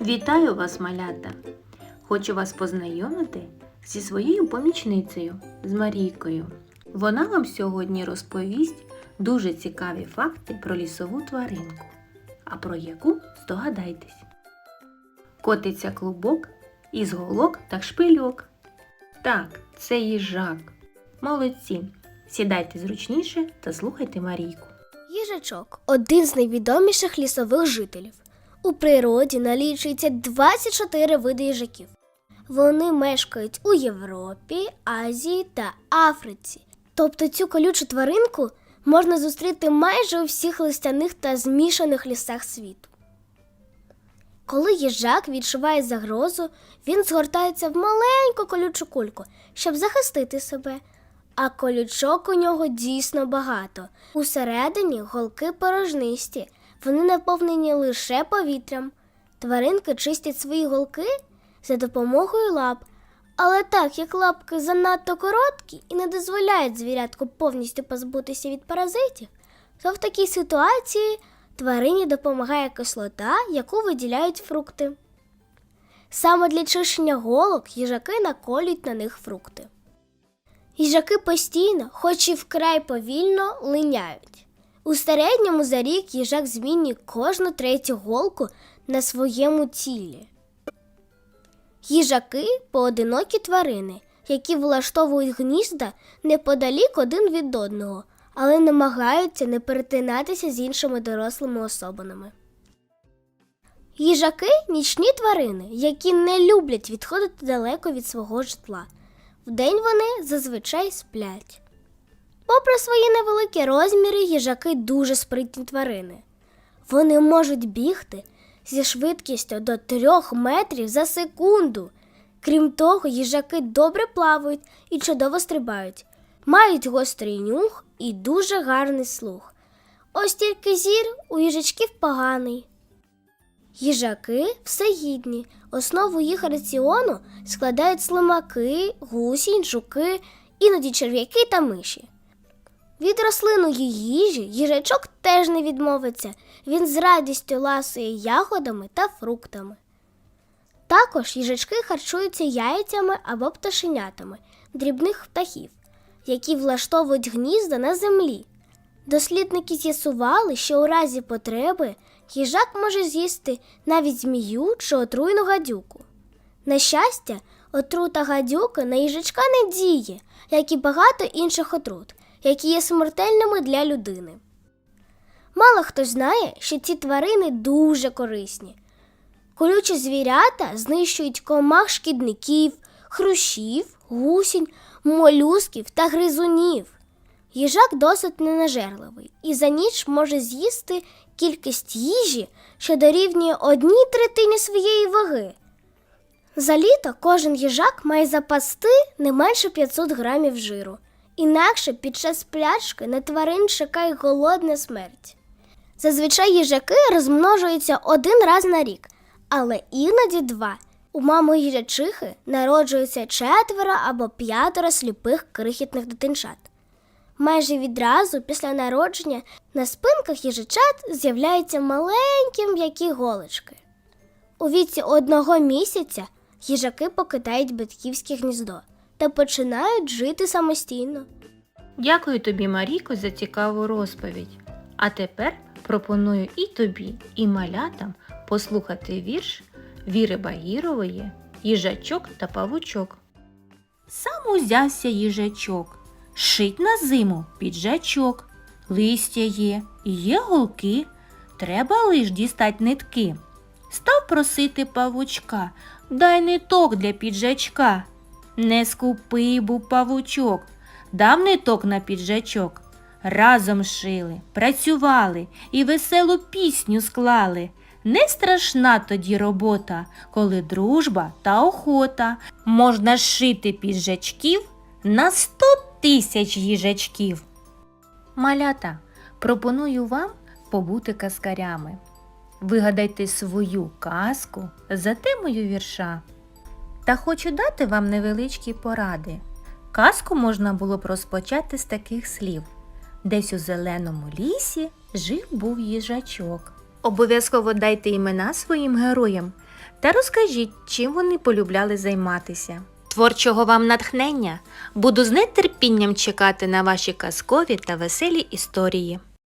Вітаю вас, малята! Хочу вас познайомити зі своєю помічницею, з Марійкою. Вона вам сьогодні розповість дуже цікаві факти про лісову тваринку. А про яку здогадайтесь. Котиться клубок із голок та шпильок. Так, це їжак. Молодці. Сідайте зручніше та слухайте Марійку. Їжачок один з найвідоміших лісових жителів. У природі налічується 24 види їжаків. Вони мешкають у Європі, Азії та Африці. Тобто цю колючу тваринку можна зустріти майже у всіх листяних та змішаних лісах світу. Коли їжак відчуває загрозу, він згортається в маленьку колючу кульку, щоб захистити себе. А колючок у нього дійсно багато. Усередині голки порожнисті, вони наповнені лише повітрям. Тваринки чистять свої голки за допомогою лап. Але так як лапки занадто короткі і не дозволяють звірятку повністю позбутися від паразитів, то в такій ситуації тварині допомагає кислота, яку виділяють фрукти. Саме для чищення голок їжаки наколюють на них фрукти. Їжаки постійно, хоч і вкрай повільно, линяють. У середньому за рік їжак змінює кожну третю голку на своєму тілі. Їжаки поодинокі тварини, які влаштовують гнізда неподалік один від одного, але намагаються не перетинатися з іншими дорослими особинами. Їжаки нічні тварини, які не люблять відходити далеко від свого житла. Вдень вони зазвичай сплять. Попри свої невеликі розміри, їжаки дуже спритні тварини. Вони можуть бігти зі швидкістю до 3 метрів за секунду. Крім того, їжаки добре плавають і чудово стрибають, мають гострий нюх і дуже гарний слух. Ось тільки зір у їжачків поганий. Їжаки всегідні. Основу їх раціону складають слимаки, гусінь, жуки, іноді черв'яки та миші. Від рослинної їжі їжачок теж не відмовиться. Він з радістю ласує ягодами та фруктами. Також їжачки харчуються яйцями або пташенятами дрібних птахів, які влаштовують гнізда на землі. Дослідники з'ясували, що у разі потреби їжак може з'їсти навіть змію чи отруйну гадюку. На щастя, отрута гадюки на їжачка не діє, як і багато інших отрут, які є смертельними для людини. Мало хто знає, що ці тварини дуже корисні. Колючі звірята знищують комах шкідників, хрущів, гусінь, молюсків та гризунів. Їжак досить ненажерливий і за ніч може з'їсти кількість їжі, що дорівнює одній третині своєї ваги. За літо кожен їжак має запасти не менше 500 грамів жиру. Інакше під час плячки на тварин чекає голодна смерть. Зазвичай їжаки розмножуються один раз на рік, але іноді два. У мами їжачихи народжується четверо або п'ятеро сліпих крихітних дитинчат. Майже відразу після народження на спинках їжачат з'являються маленькі м'які голочки. У віці одного місяця їжаки покидають батьківське гніздо та починають жити самостійно. Дякую тобі, Марійко, за цікаву розповідь. А тепер пропоную і тобі, і малятам послухати вірш Віри Багірової Їжачок та павучок. Сам узявся їжачок, шить на зиму піджачок. Листя є, і є голки, треба лиш дістать нитки. Став просити павучка, дай ниток для піджачка. Не скупий був павучок, дав ниток на піджачок. Разом шили, працювали і веселу пісню склали. Не страшна тоді робота, коли дружба та охота. Можна шити піджачків на сто тисяч їжачків. Малята, пропоную вам побути казкарями. Вигадайте свою казку за темою вірша. Та хочу дати вам невеличкі поради. Казку можна було б розпочати з таких слів. Десь у зеленому лісі жив був їжачок. Обов'язково дайте імена своїм героям та розкажіть, чим вони полюбляли займатися. Творчого вам натхнення! Буду з нетерпінням чекати на ваші казкові та веселі історії.